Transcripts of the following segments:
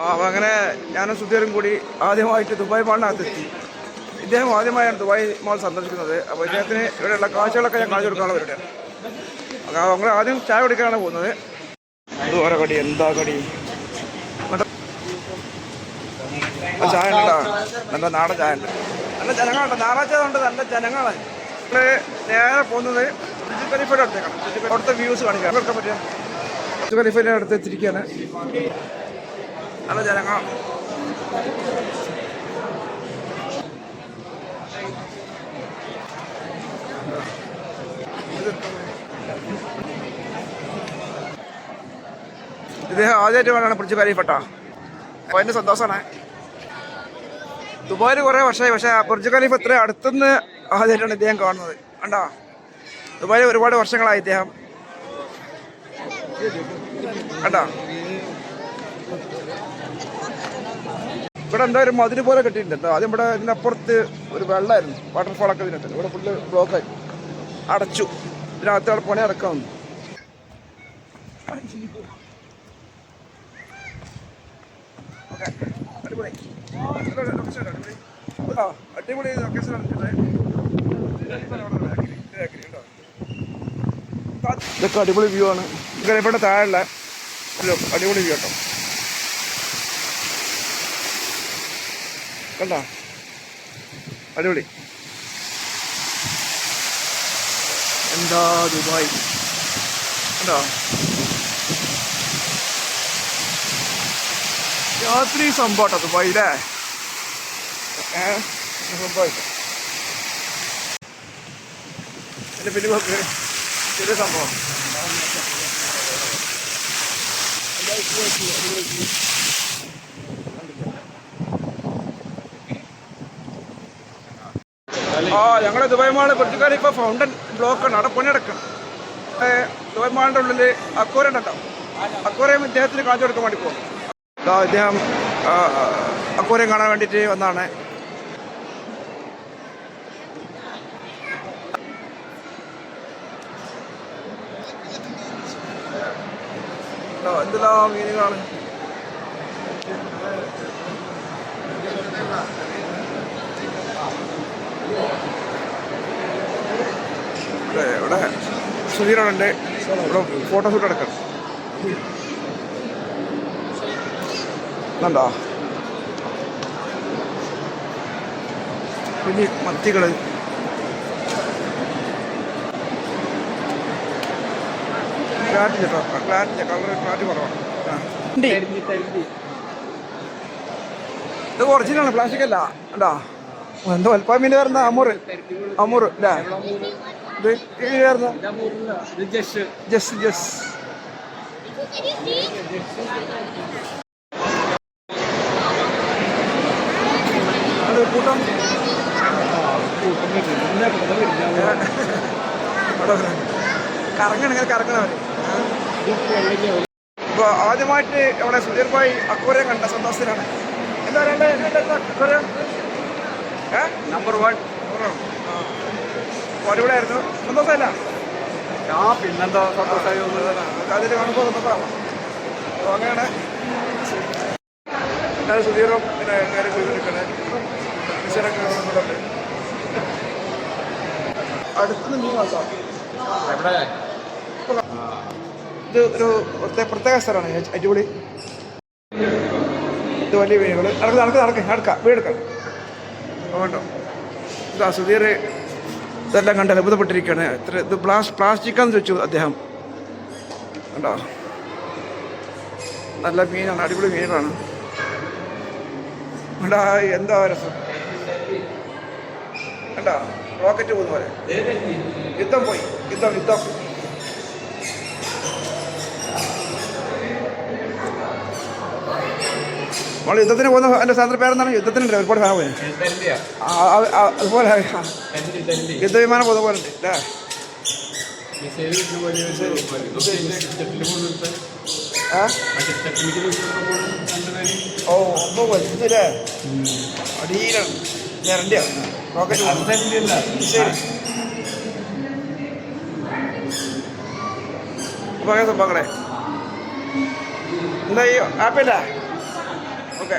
ആ അപ്പം അങ്ങനെ ഞാനും സുധീറും കൂടി ആദ്യമായിട്ട് ദുബായ് മാളിനകത്തെത്തി. ഇദ്ദേഹം ആദ്യമായാണ് ദുബായ് മാൾ സന്ദർശിക്കുന്നത്. അപ്പോൾ ഇദ്ദേഹത്തിന് ഇവിടെയുള്ള കാഴ്ചകളൊക്കെ ഞാൻ കാണിച്ചു കൊടുക്കാനുള്ള അപ്പോൾ നമ്മൾ ആദ്യം ചായ കുടിക്കാനാണ് പോകുന്നത്. ഓരോ കടി എന്താ കടി? ചായ ഉണ്ടാ നല്ല നാടൻ ചായ ഉണ്ട്. നല്ല ജനങ്ങളുണ്ട് ഞായറാഴ്ച കൊണ്ട് നല്ല ജനങ്ങളാണ്. നേരെ പോകുന്നത് അടുത്തേക്കാണ്. അവിടുത്തെ വ്യൂസ് കാണിക്കാം. പറ്റുക എത്തിയിരിക്കുകയാണ്. നല്ല ജനങ്ങളാണ് ഇദ്ദേഹം ആദ്യമായിട്ട് വേണം പിടിച്ച് കാലിഫട്ടാ അപ്പോൾ അതിന്റെ സന്തോഷമാണ്. ദുബായിൽ കുറേ വർഷമായി പക്ഷേ ബുർജ് ഖലീഫ് ഇത്ര അടുത്തുനിന്ന് ആദ്യമായിട്ടാണ് ഇദ്ദേഹം കാണുന്നത്. കണ്ടോ? ദുബായിൽ ഒരുപാട് വർഷങ്ങളായി ഇദ്ദേഹം. കണ്ടോ? ഇവിടെ എന്താ ഒരു മതിൽ പോലെ കെട്ടിയിട്ടുണ്ട്. കേട്ടോ ആദ്യം ഇവിടെ അപ്പുറത്ത് ഒരു വെള്ളമായിരുന്നു വാട്ടർഫാളൊക്കെ ഇതിനകത്ത്. ഇവിടെ ഫുള്ള് ബ്ലോക്കായി അടച്ചു. ഇതിനകത്ത് അവിടെ പണി അടക്കാൻ വന്നു. അടിപൊളി ഇതൊക്കെ അടിപൊളി വ്യൂ ആണ്. ഇവിടെ താഴെ അടിപൊളി വ്യൂ കേട്ടോ കണ്ടോ? അടിപൊളി. എന്താ ദുബായ്? കണ്ടോ? രാത്രി സംഭവട്ടോ ദുബായ് അല്ലേ ഏ സംഭവം എന്റെ പിന്നെ ചെറിയ സംഭവം. ആ ഞങ്ങളുടെ ദുബായ് മാൾ കുറച്ചുകാലം ഇപ്പോൾ ഫൗണ്ടൻ ബ്ലോക്കാണ് അവിടെ പണിയെടുക്കണം. ദുബായ് മാളിന്റെ ഉള്ളിൽ അക്കോര ഉണ്ടാവും അക്കോരയും ഇദ്ദേഹത്തിന് കാണിച്ചു കൊടുക്കാൻ വേണ്ടി പോകും ഇദ്ദേഹം അക്കോരയും കാണാൻ വേണ്ടിയിട്ട് വന്നാണ്. എന്തെല്ലാം മീനുകളാണ്? ഇവിടെ ഇവിടെ എന്റെ ഇവിടെ ഫോട്ടോഷൂട്ട് എടുക്കണം എന്താ പിന്നെ മത്തികൾ ക്ലാറ്റ് ചേട്ടോ ക്ലാറ്റ് കളർ ക്ലാറ്റ് കുറവാണ്. ഇത് ഒറിജിനലാണ് പ്ലാസ്റ്റിക് അല്ല. കണ്ടോ? എന്തോ വലുപ്പം മീൻ വരുന്ന അമൂറ്. അമൂറ് അല്ലേ? ഇത് ഈ വരുന്ന ജസ് ജസ്. അത് കൂട്ടം. കറങ്ങണം ഇങ്ങനെ കറങ്ങണവര് ഇപ്പൊ ആദ്യമായിട്ട് നമ്മുടെ സുധീർ ഭായി അക്വറിയം കണ്ട സന്തോഷത്തിലാണ് എന്താ പറയണ്ടേ? അക്വറിയം? ഏ? നമ്പർ വൺ അടിപൊളിയായിരുന്നു. സന്തോഷമല്ല ആ പിന്നെന്താ സന്തോഷമായി വന്നത് അതിൽ കാണുമ്പോൾ സന്തോഷമാണ്. അപ്പോൾ അങ്ങനെയാണ്. ഞാൻ സുധീറും പിന്നെ കാര്യം ചെയ്തിരിക്കണേ മിഷനൊക്കെ കാണുന്നുണ്ട് അടുത്തുനിന്ന് മീൻ ഇത് ഒരു പ്രത്യേക സ്ഥലമാണ്. അടിപൊളി. ഇത് വലിയ വീടുകൾ. നടക്ക് നടക്ക് നടക്ക്. നടക്കാം വീടെടുക്കാം വേണ്ടോ ഇതാ സുധീർ ഇതെല്ലാം കണ്ട് അത്ഭുതപ്പെട്ടിരിക്കുകയാണ്. എത്ര ഇത് പ്ലാസ് പ്ലാസ്റ്റിക്കാന്ന് ചോദിച്ചു അദ്ദേഹം. കണ്ടോ? നല്ല മീനാണ് അടിപൊളി മീനുകളാണ് കണ്ടാ? എന്താ രസം? കണ്ടോ? റോക്കറ്റ് പോകുന്ന പോലെ. യുദ്ധം പോയി. യുദ്ധം യുദ്ധം. നമ്മൾ യുദ്ധത്തിന് പോകുന്ന എന്റെ സാധന പേരെന്താണ്? യുദ്ധത്തിനുണ്ട് ഒരുപാട് സാധനം പോയി. അതുപോലെ യുദ്ധവിമാനം പോകുന്ന പോലെ ഉണ്ട് ഓ ഒന്നും വലുതല്ലേ അടിയിലാണ്. രണ്ടിയാണ് റോക്കറ്റ് ശരി അപ്പോൾ അങ്ങനെ സംഭവങ്ങളെ എന്താ ഈ ആപ്പില്ല ഓക്കെ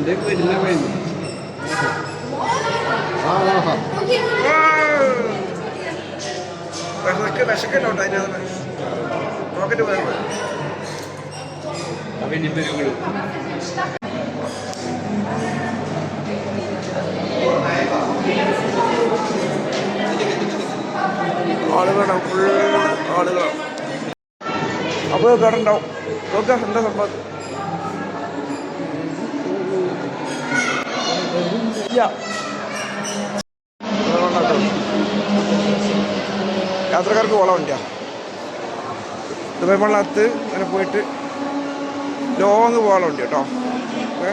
കുമ്പിളകളല്ലേ അതാ വിശക്ക് വിശക്കല്ലോട്ടോ അതിനകത്ത്. റോക്കറ്റ് പോയപ്പോൾ ആളുകളുണ്ടാവും ഫുൾ ആളുകളാണ് അപ്പോൾ കടണ്ടാവും നോക്കുക എന്താ സംഭവം? യാത്രക്കാർക്ക് വളമുണ്ട് ദുബൈ മണ്ണത്ത് അങ്ങനെ പോയിട്ട് ലോങ് പോകാൻ വേണ്ടി കേട്ടോ ഓക്കെ?